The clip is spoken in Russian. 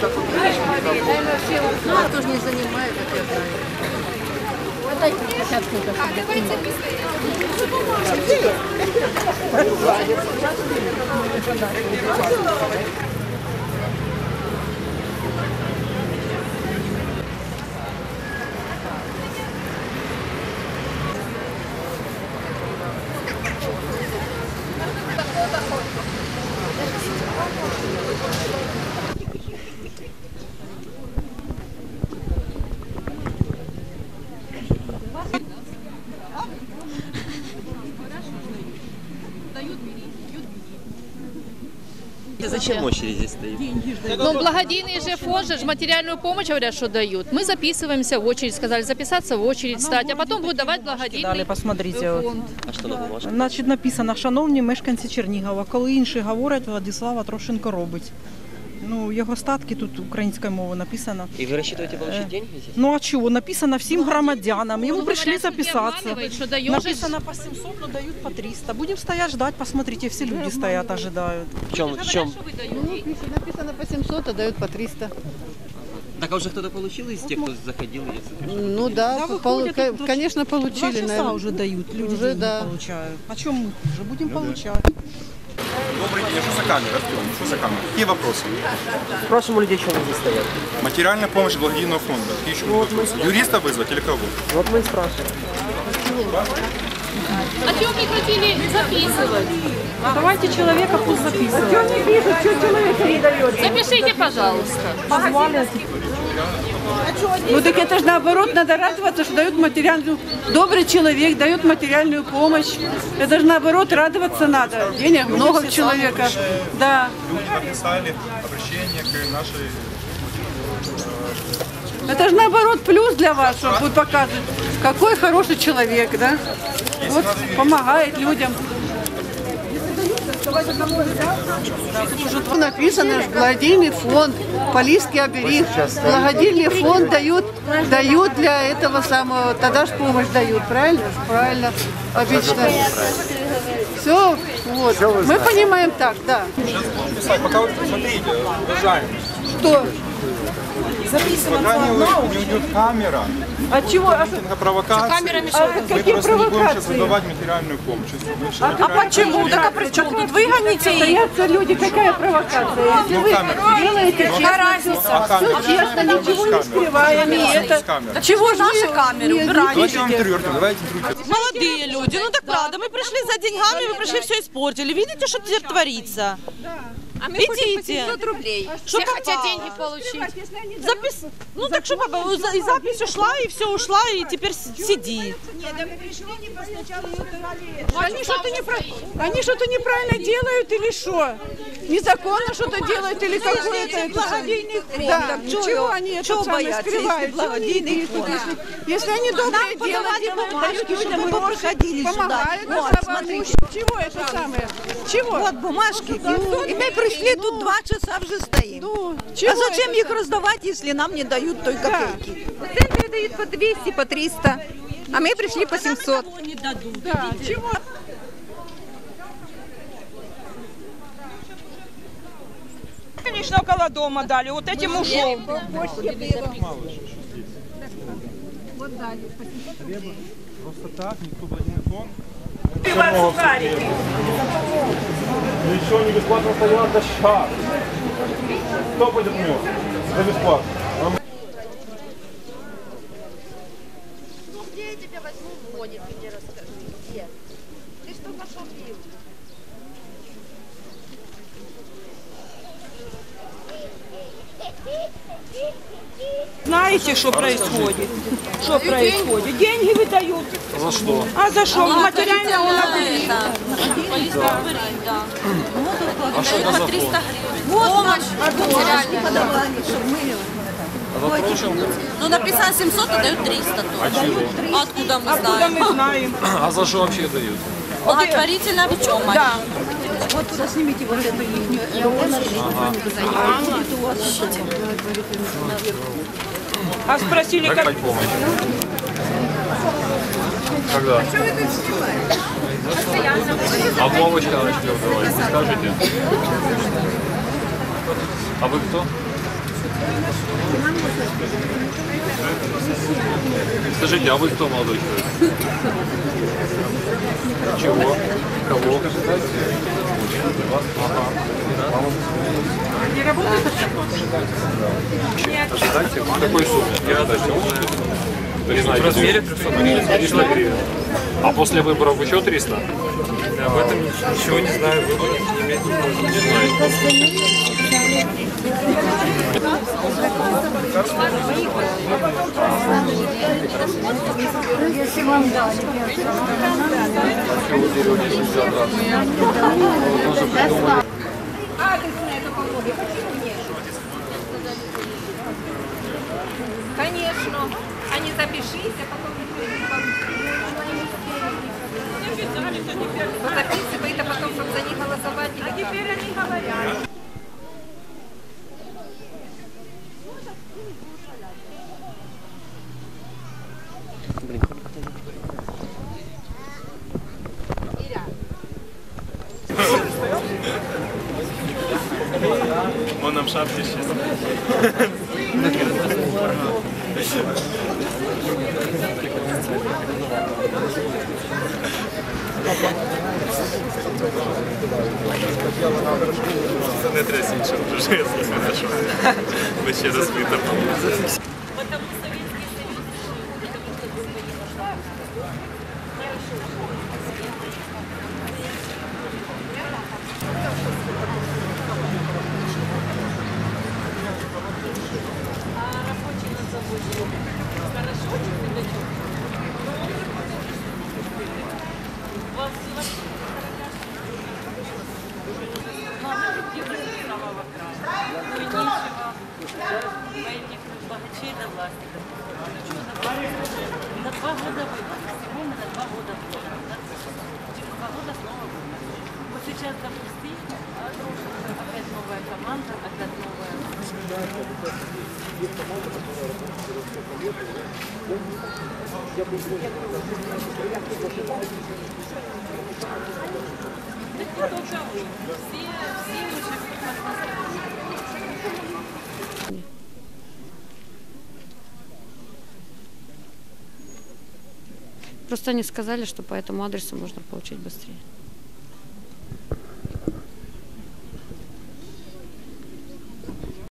Тоже не занимает, как я знаю. Отдайте мне десятку, Зачем очередь здесь стоит? Ну, благодійний же фонд же ж материальную помощь, говорят, что дают. Мы записываемся в очередь, сказали записаться в очередь, стать, а потом будут давать Далі, благодійний посмотрите. От. фонд. А что на бумажке? Значить, написано, шановні мешканці Чернігова, коли інші говорять, Владислава Трошенко робить. Ну, його статки тут українською мовою написано. И вы рассчитываете получить деньги здесь? Ну а чого? Написано всім громадянам. Йому прийшли записатися. Что даешь же Написано по 700, но дают по 300. Будем стоять, ждать, посмотрите, все люди стоят, ожидают. В чем? В чем? Ну, написано по 700, а дают по 300. Так а уже кто-то получил из тех, кто заходил? если- Ну да, Да, пол- выходят, конечно, Два получили, часа наверное. уже дают, люди Уже да. получают. А чем мы уже будем получать? Добрый день, что за камера? Артем, что за камера? Какие вопросы? Спрашиваем у людей, что они здесь стоят. Материальная помощь благодійного фонда. Какие еще будут вопросы? Юриста вызвать или кого? Вот мы и спрашиваем. А чего прекратили записывать? Давайте человека пусть записывает. Запишите, пожалуйста. Ну так это же наоборот, надо радоваться, что дают материальную... Добрый человек дает материальную помощь. Это же наоборот радоваться надо. Денег много у человека. Да. Люди написали обращение к нашей... Это же наоборот плюс для вас, что будет показывать, какой хороший человек, да? Вот помогает людям. Написано, что благодейный фонд, Полиский оберег, благодейный фонд дают, дают для этого самого, тогда же помощь дают, правильно? Правильно, обычно. Все, вот. Мы понимаем так, да. Сейчас будем писать. Пока вы смотрите, уважаемые. Что? Пока не, у- не уйдет камера, От чего? А, митинга, провокации, а мы какие просто не будем сейчас выдавать материальную помощь. Сейчас А материальную почему? Так а при чем тут вы гоните? Стоятся люди, какая провокация? Если вы камера. делаете Ну, честно, а камера? все честно, ничего не Камера. скрывая, Без это. камеры. Чего же наши камеры Давайте я вам интервью, давайте интервью. Молодые люди, ну так правда, мы пришли за деньгами, вы пришли все испортили. Видите, что теперь творится? А мы Идите. рублей. Что Все хотят попало? деньги получить. Запис... Ну так что, папа, и запись ушла, и все ушла, и теперь сиди. Они что-то не они что-то неправильно делают или что? Незаконно что-то делают или какое-то это благодейный фонд. Да, чего они это самое скрывают? если благодейный фонд? Если, они добрые делают, дают людям, мы проходили помогают Вот, слабоимущим. Чего это самое? Чего? Вот бумажки. И мы пришли, тут два часа уже стоим. Ну, А зачем их раздавать, если нам не дают той копейки? В центре дают по 200, по 300, а мы пришли по 700. Да, чего? Конечно, около дома дали, вот этим ушел. Просто так, никто благодійний фонд. Еще не бесплатно стояла до сейчас. Кто пойдет мне за бесплатно? Ну где я тебя возьму в Моне, ты мне расскажи, где? Ты что пошел пил? Знаете, что происходит? Что происходит? Деньги выдают. За что? А за что? Материально он обидит. Ну, написано 700, а дают 300 тоже. А откуда мы Откуда знаем? мы знаем? А за что вообще дают? Благотворительная почем? Да. А спросили, как... помощь? Когда? А Вовочка начнет давай, скажите. А вы кто? Скажите, а вы кто, молодой человек? Чего? Кого? Не работает Ожидайте, в какой сумме? Я даже не знаю, в размере 300 гривен. А после выборов еще 300? Об этом ничего не знаю, выборов не имеет Не знаю. Конечно. А не запишись, а потом... Ну, а потом, чтобы за них голосовать. А теперь они говорят. Он нам шапки сейчас. Не інше дуже, якщо хорошо. Ви ще розкрита богачей до власти. На два года выборов. Всего мы на два года выборов. да? Через два года снова выборы. Вот сейчас допусти, опять новая команда, опять новая. Так вот уже вы. Все, все уже как нас Просто они сказали, что по этому адресу можно получить быстрее.